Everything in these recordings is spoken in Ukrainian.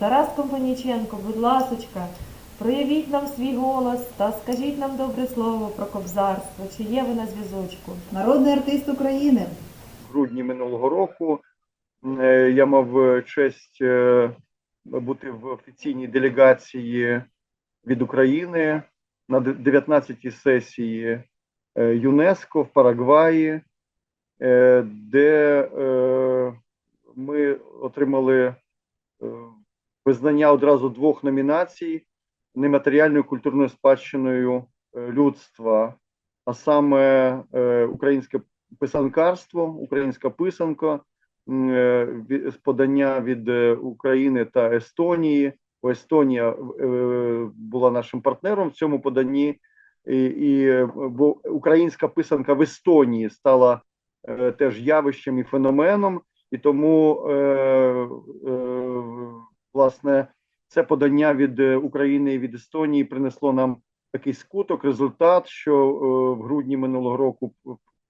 Тарас Компаніченко, будь ласочка, проявіть нам свій голос та скажіть нам добре слово про кобзарство. Чи є ви на зв'язочку? Народний артист України. в грудні минулого року е, я мав е, честь е, бути в офіційній делегації від України на 19-й сесії ЮНЕСКО в Парагваї, де ми отримали визнання одразу двох номінацій нематеріальною культурною спадщиною е, людства, а саме е, українське писанкарство, українська писанка, е, з подання від України та Естонії. Естонія була нашим партнером в цьому поданні, і, і бо українська писанка в Естонії стала теж явищем і феноменом, і тому е, е, власне це подання від е, України і від Естонії принесло нам такий скуток, результат, що е, в грудні минулого року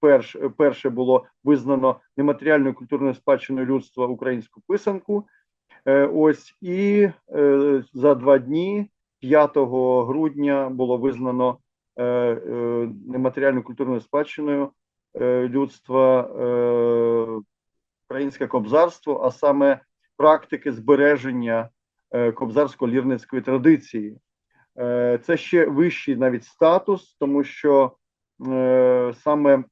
перш, перше було визнано нематеріальною культурною спадщиною людства українську писанку. Е, ось і за два дні, 5 грудня, було визнано нематеріальною культурною спадщиною людства українське кобзарство, а саме практики збереження е, кобзарсько-лірницької традиції. Е, Це ще вищий навіть статус, тому що е, саме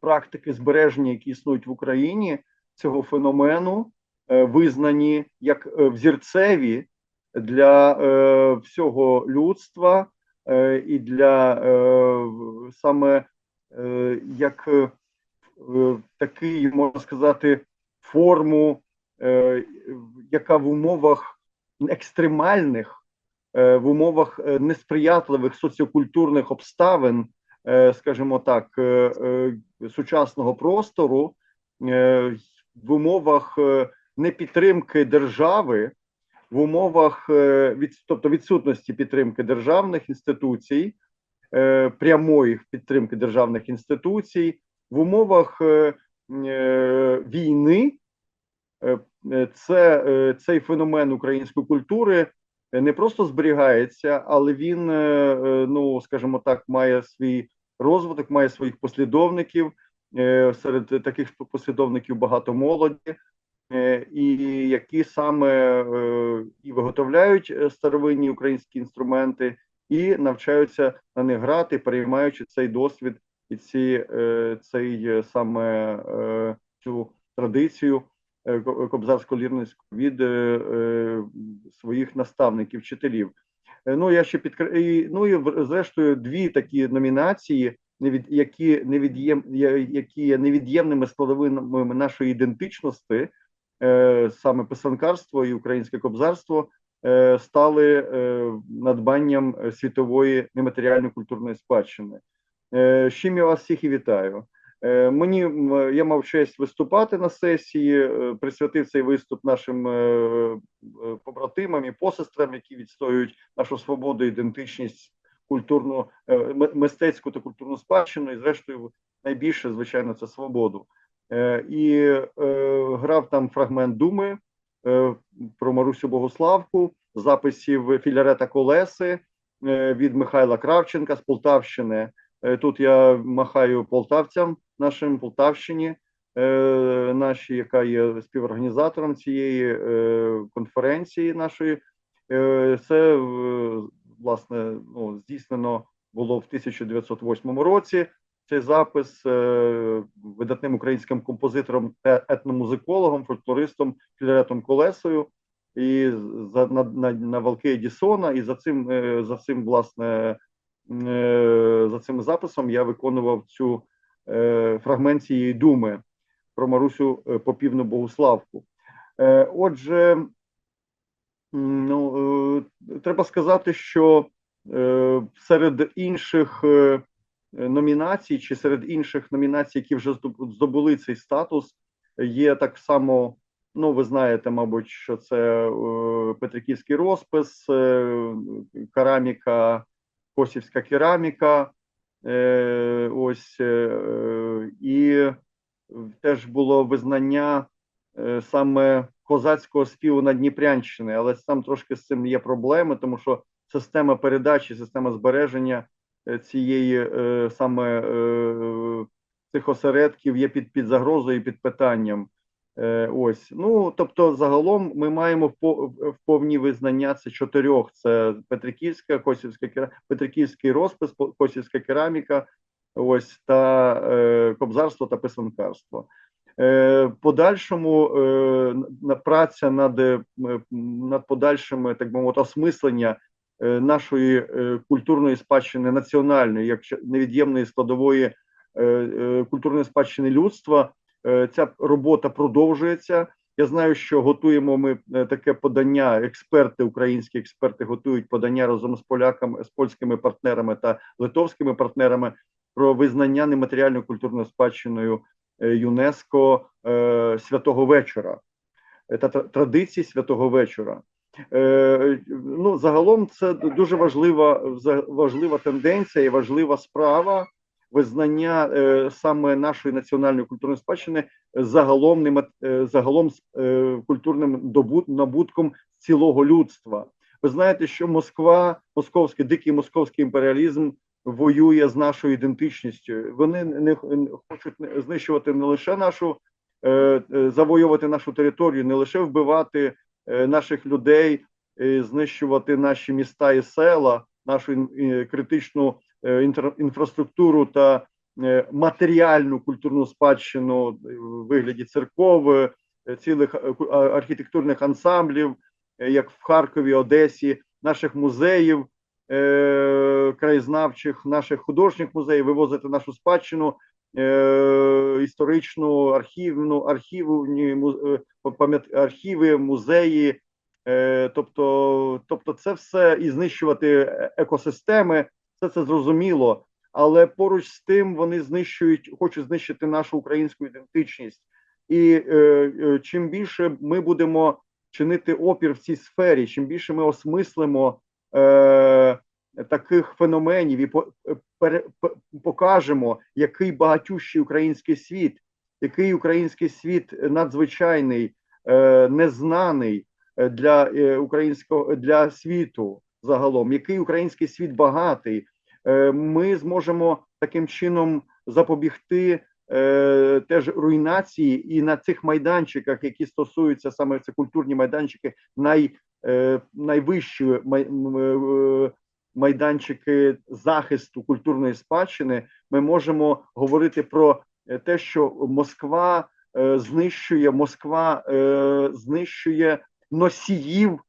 практики збереження, які існують в Україні, цього феномену визнані як взірцеві для всього людства і для саме як такий, можна сказати, форму, яка в умовах екстремальних, е, в умовах е, несприятливих соціокультурних обставин, е, скажімо так, е, е, сучасного простору, е, в умовах е, непідтримки держави, в умовах е, від, тобто відсутності підтримки державних інституцій, е, прямої підтримки державних інституцій, в умовах е, е, війни. Е, е, Це е, цей феномен української культури не просто зберігається, але він, ну скажімо так, має свій розвиток, має своїх послідовників. Серед таких послідовників багато молоді, і які саме і виготовляють старовинні українські інструменти, і навчаються на них грати, переймаючи цей досвід і ці, цей саме цю традицію е, ко- кобзарсько-лірницьку від е, е, своїх наставників, вчителів. Ну я ще підкр... ну і зрештою дві такі номінації, які невід'єм... які є невід'ємними складовими нашої ідентичності, саме писанкарство і українське кобзарство, стали надбанням світової нематеріальної культурної спадщини. З я вас всіх і вітаю. Е, Мені я мав честь виступати на сесії, е, присвятив цей виступ нашим е, побратимам і посестрам, які відстоюють нашу свободу, ідентичність, культурну, мистецьку та культурну спадщину, і зрештою найбільше, звичайно, це свободу. І грав там фрагмент думи про Марусю Богославку, записів Філярета Колеси від Михайла Кравченка з Полтавщини. Тут я махаю полтавцям, нашим Полтавщині, е, нашій, яка є співорганізатором цієї е, конференції нашої. Е, Це власне ну, здійснено було в 1908 році. Цей запис видатним українським композитором етномузикологом, фольклористом Філаретом Колесою і за на, на, на валки Едісона. І за цим за цим власне за цим записом я виконував цю фрагмент цієї думи про Марусю е, Попівну Богуславку. Е, Отже, ну, е, треба сказати, що е, серед інших е, номінацій, чи серед інших номінацій, які вже здобули цей статус, є так само. Ну, ви знаєте, мабуть, що це е, Петриківський розпис, е, кераміка, косівська кераміка. Е, ось е, і теж було визнання е, саме козацького співу на Дніпрянщини, але там трошки з цим є проблеми, тому що система передачі, система збереження цієї саме цих осередків є під, під загрозою під питанням. Е, ось ну тобто, загалом ми маємо в, по- повні визнання це чотирьох: це Петриківська, Косівська Петриківський розпис, Косівська кераміка, ось та е, кобзарство та писанкарство. Е, подальшому е, праця над, е, над подальшими, так би мовити, осмислення е, нашої культурної спадщини національної, як невід'ємної складової е, культурної спадщини людства. Е, Ця робота продовжується. Я знаю, що готуємо ми е, таке подання. Експерти, українські експерти готують подання разом з поляками, з польськими партнерами та литовськими партнерами про визнання нематеріальною культурною спадщиною е, ЮНЕСКО святого вечора та тра- традицій святого вечора. Ну, загалом це дуже важлива важлива тенденція і важлива справа визнання е, саме нашої національної культурної спадщини загалом е, загалом е, культурним добут, набутком цілого людства. Ви знаєте, що Москва, московський дикий московський імперіалізм воює з нашою ідентичністю. Вони не не хочуть знищувати не лише нашу е, завоювати нашу територію, не лише вбивати наших людей, знищувати наші міста і села, нашу критичну інфраструктуру та е, матеріальну культурну спадщину е, в вигляді церков, е, цілих е, архітектурних ансамблів, е, як в Харкові, Одесі, наших музеїв, е, краєзнавчих, наших художніх музеїв, вивозити нашу спадщину е, історичну, архівну, архівні е, архіви, музеї. Е, тобто, тобто, це все і знищувати е- екосистеми, все це зрозуміло. Але поруч з тим вони знищують, хочуть знищити нашу українську ідентичність. І е, е, чим більше ми будемо чинити опір в цій сфері, чим більше ми осмислимо е, таких феноменів і по, е, пере, п- покажемо, який багатющий український світ, який український світ надзвичайний, е, незнаний е, для е, українського для світу загалом, який український світ багатий. Е, Ми зможемо таким чином запобігти е, теж руйнації і на цих майданчиках, які стосуються саме це культурні майданчики, най, е, найвищі майданчики захисту культурної спадщини, ми можемо говорити про те, що Москва знищує, Москва знищує носіїв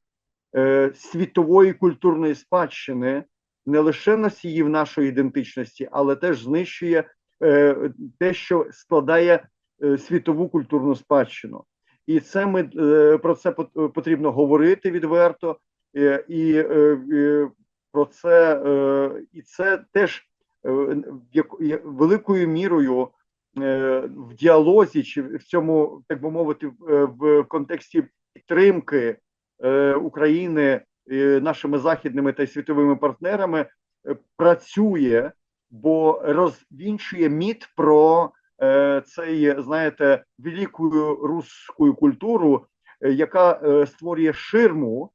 світової культурної спадщини, не лише носіїв нашої ідентичності, але теж знищує е, те, що складає е, світову культурну спадщину. І це ми е, про це пот- потрібно говорити відверто, е, і е, е, про це е, і це теж е, великою мірою е, в діалозі чи в цьому, так би мовити, в, е, контексті підтримки е, України е, нашими західними та світовими партнерами е, працює, бо розвінчує міт про е, цей, знаєте, велику руську культуру, е, яка е, створює ширму.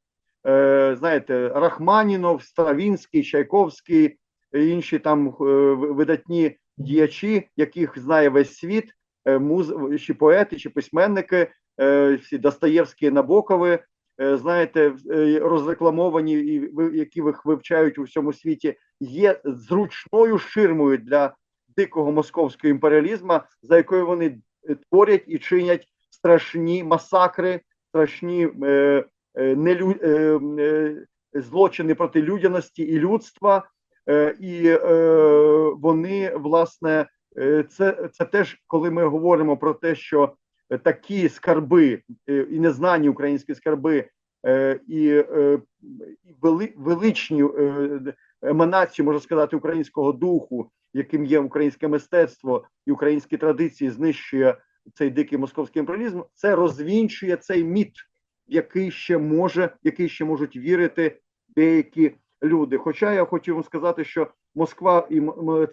Е, знаєте, Рахманінов, Стравінський, Чайковський, е, інші там е, видатні діячі, яких знає весь світ, е, муз... чи поети, чи письменники, е, всі Достоєвські, Набокови, е, знаєте, е, розрекламовані, і які їх вивчають у всьому світі, є зручною ширмою для дикого московського імперіалізму, за якою вони е, творять і чинять страшні масакри, страшні е, е, нелю, е, е, злочини проти людяності і людства. Е, і е, вони власне е, це, це теж коли ми говоримо про те, що е, такі скарби е, і незнані українські скарби, е, і, е, і вели, величні е, еманації, можна сказати, українського духу, яким є українське мистецтво і українські традиції, знищує цей дикий московський імперіалізм, це розвінчує цей міт, який ще може, який ще можуть вірити деякі люди. Хоча я хочу вам сказати, що Москва і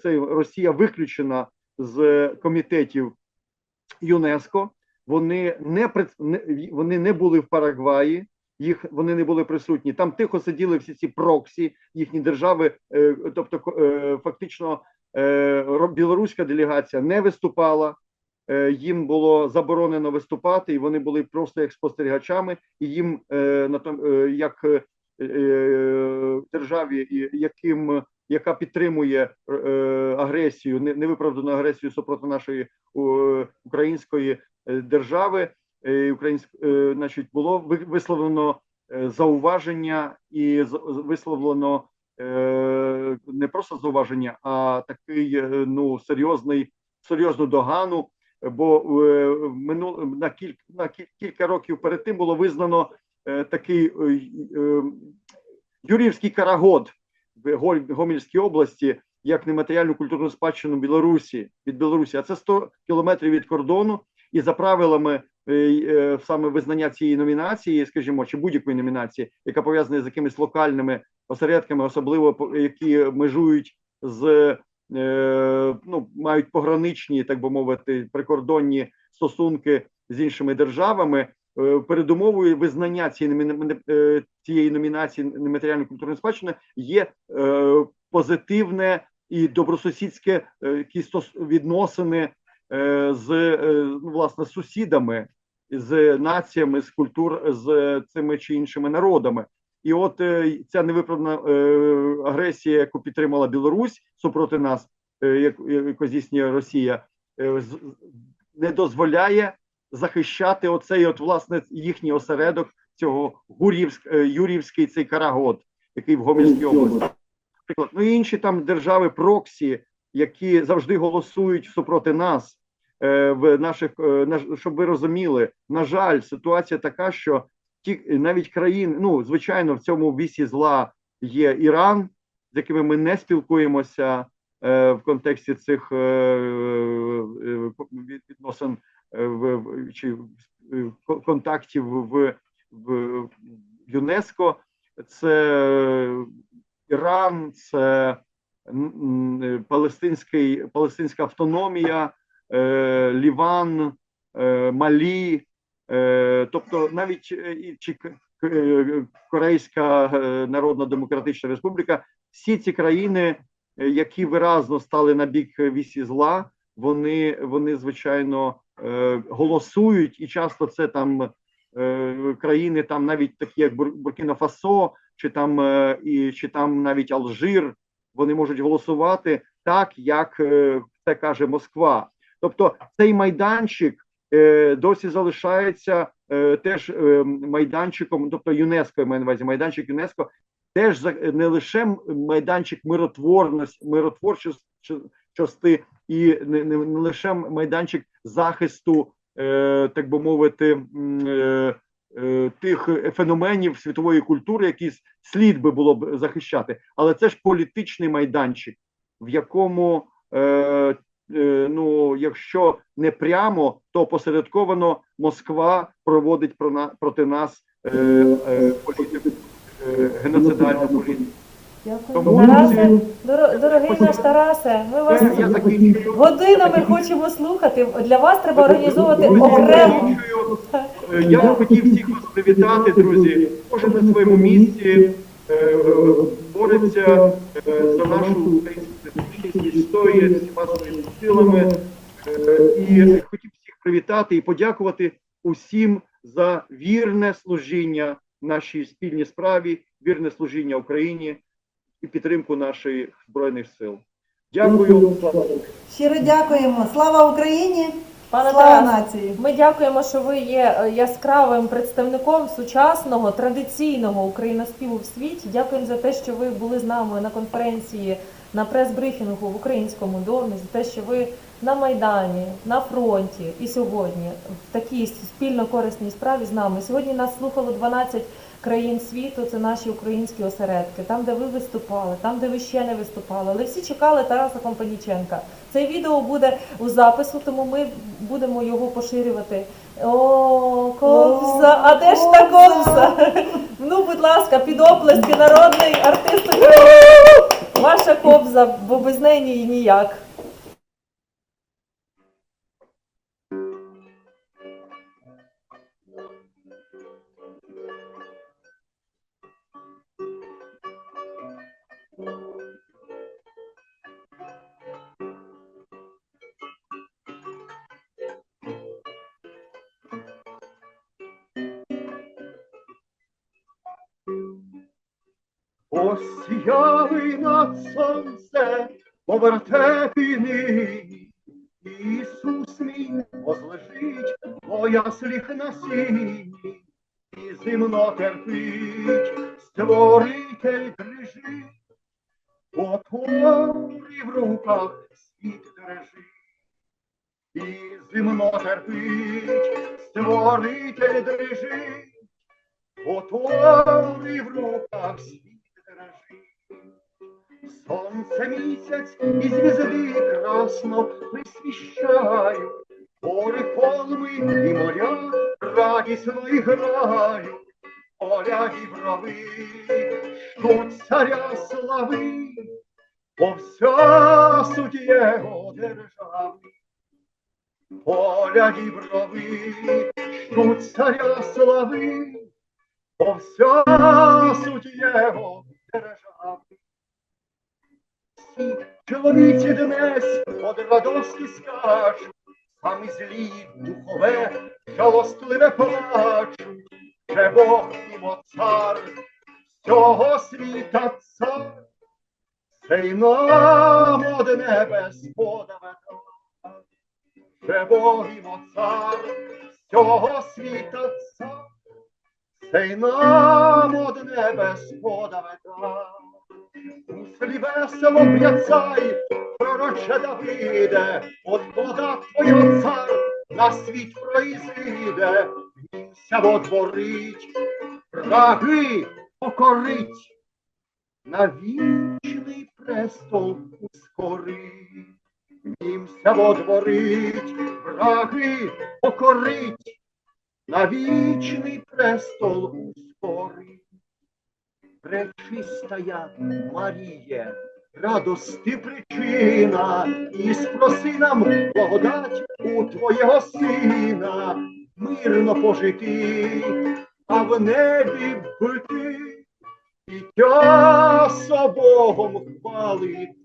це Росія виключена з комітетів ЮНЕСКО. Вони не, вони не були в Парагваї, їх вони не були присутні. Там тихо сиділи всі ці проксі, їхні держави. е, Тобто, е, фактично, е, білоруська делегація не виступала. Їм було заборонено виступати, і вони були просто як спостерігачами, і їм на як державі, яким яка підтримує агресію, не- невиправдану агресію супроти нашої української держави, е, е, значить, було ви- висловлено е, зауваження і висловлено е, не просто зауваження, а такий е, ну серйозний серйозну догану. Бо е, минул на кілька на кіль- кілька років перед тим було визнано е, такий е, е, Юрівський карагод в Гомельській області як нематеріальну культурну спадщину Білорусі від Білорусі, а це 100 кілометрів від кордону. І за правилами е, е, саме визнання цієї номінації, скажімо, чи будь-якої номінації, яка пов'язана з якимись локальними осередками, особливо які межують з е, ну мають пограничні, так би мовити, прикордонні стосунки з іншими державами. Передумовою визнання цієї номіна- цієї номінації нематеріальної культурної спадщини є позитивне і добросусідське відносини з е, ну, власне з сусідами, з націями, з культур, з цими чи іншими народами. І от е, ця невиправдана е, агресія, яку підтримала Білорусь супроти нас, е, як- яку здійснює Росія, е, не дозволяє захищати оцей, от власне, їхній осередок цього Гур'ївськ, е, Юрівський цей Карагод, який в Гомельській області. Наприклад, ну і інші там держави проксі, які завжди голосують супроти нас. е, В наших е, щоб ви розуміли, на жаль, ситуація така, що ті навіть країни, ну звичайно, в цьому вісі зла є Іран, з якими ми не спілкуємося е, в контексті цих відносин в, чи контактів в, в ЮНЕСКО. Це Іран, це палестинський, палестинська автономія, е, Ліван, е, Малі, е, тобто навіть е, і чи е, Корейська е, Народна Демократична Республіка, всі ці країни, е, які виразно стали на бік вісі зла, вони, вони звичайно е, голосують, і часто це там е, країни, там навіть такі, як Бур- Буркіна Фасо, чи там е, і чи там навіть Алжир, вони можуть голосувати так, як е, це каже Москва. Тобто цей майданчик е, досі залишається е, теж майданчиком, тобто ЮНЕСКО маю на увазі, майданчик ЮНЕСКО теж за- не лише майданчик миротворності, миротворчості і не, не, лише майданчик захисту, е, так би мовити, е, тих феноменів світової культури, які слід би було б захищати, але це ж політичний майданчик, в якому е, е, ну, якщо не прямо, то посередковано Москва проводить проти нас е, е, політику, е, геноцидальну політику. Дякую. Тарасе, дорогий наш Тарасе, ми вас я закінчую. годинами хочемо слухати. Для вас треба організовувати окремо. Е, Я хотів всіх вас привітати, друзі. Кожен на своєму місці е, е, бореться е, за нашу українську ідентичність, історію всіма своїми силами. Е, І хотів всіх привітати і подякувати усім за вірне служіння нашій спільній справі, вірне служіння Україні і підтримку наших збройних сил. Дякую. Щиро дякуємо. Слава Україні! Пане Слава нації! Ми дякуємо, що ви є е, яскравим представником сучасного традиційного україноспіву в світі. Дякуємо за те, що ви були з нами на конференції на прес-брифінгу в українському домі, за те, що ви на майдані, на фронті і сьогодні в такій спільно корисній справі з нами. Сьогодні нас слухало 12 країн світу. Це наші українські осередки, там, де ви виступали, там, де ви ще не виступали. Але всі чекали Тараса Компаніченка. Це відео буде у запису, тому ми будемо його поширювати. О, ковза! А де ж та ковза? Ну, будь ласка, під оплески народний артист Ваша ковза, бо без неї ніяк. Осіяли над сонце, повертепі нині. Ісус мій возлежить, поясліх на сіні, і зимно терпить, створитель дрижить, Отворі в руках світ дрижить, і зимно терпить, створитель дрижить, Отворі в руках світ. Сонце місяць і звізди красно присвіщають, гори холми і моря радісно грають, поля і брови, ждуть царя слави, бо вся суть його держави. Поля і брови, ждуть царя слави, бо вся суть його чоловіці днес од радості скачуть, самі злі духове, жалостливе плачуть, Же Бог і цар, всього світа цар, цей нам од небес подаве. Же Бог і цар, всього світа цар, цей нам од небес подаве дар. Услі весело б'яцай, пророче Давиде, от плода твого цар на світ проїзиде, гнівся водворить, враги покорить, на вічний престол ускорить. Гнівся водворить, враги покорить, на вічний престол ускорить. Пречистая Маріє, радости причина, і спроси нам благодать у Твоєго Сина, мирно пожити, а в небі бити, і тя Богом хвалити,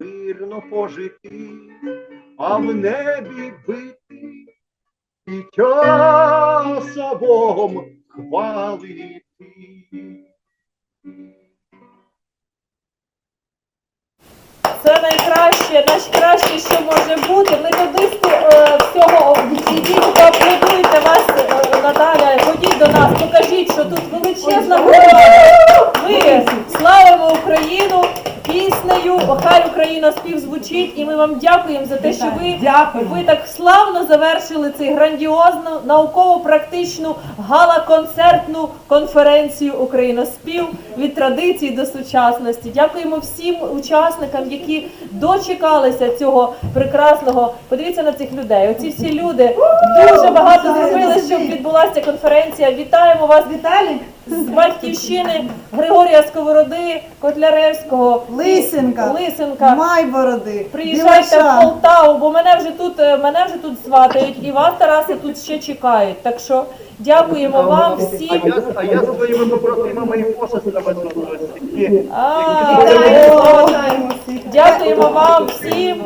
мирно пожити, а в небі бити, і тя Богом хвалити. Це найкраще, найкраще, що може бути. Методисти е, всього ідіть, поаплодуйте вас, е, Наталя. Ходіть до нас, покажіть, що тут величезна громада. Ми славимо Україну піснею. Хай Україна спів звучить, і ми вам дякуємо за те, що ви, ви так славно завершили цей грандіозну науково-практичну гала-концертну конференцію Україноспів від традиції до сучасності. Дякуємо всім учасникам, які дочекалися цього прекрасного. Подивіться на цих людей. Оці всі люди дуже багато зробили, щоб відбулася конференція. Вітаємо вас Віталій з батьківщини Григорія Сковороди, Котляревського, Лисенка, Лисенка. Майбороди, Приїжджайте в. Полтаву, бо мене вже тут е, мене вже тут сватають, і вас, Тараси, тут ще чекають. Так що дякуємо вам А всім. я, а я своїми побратимами і посестрами тут ось такі. А, Вітаємо, вітаємо всіх. Дякуємо вам всім.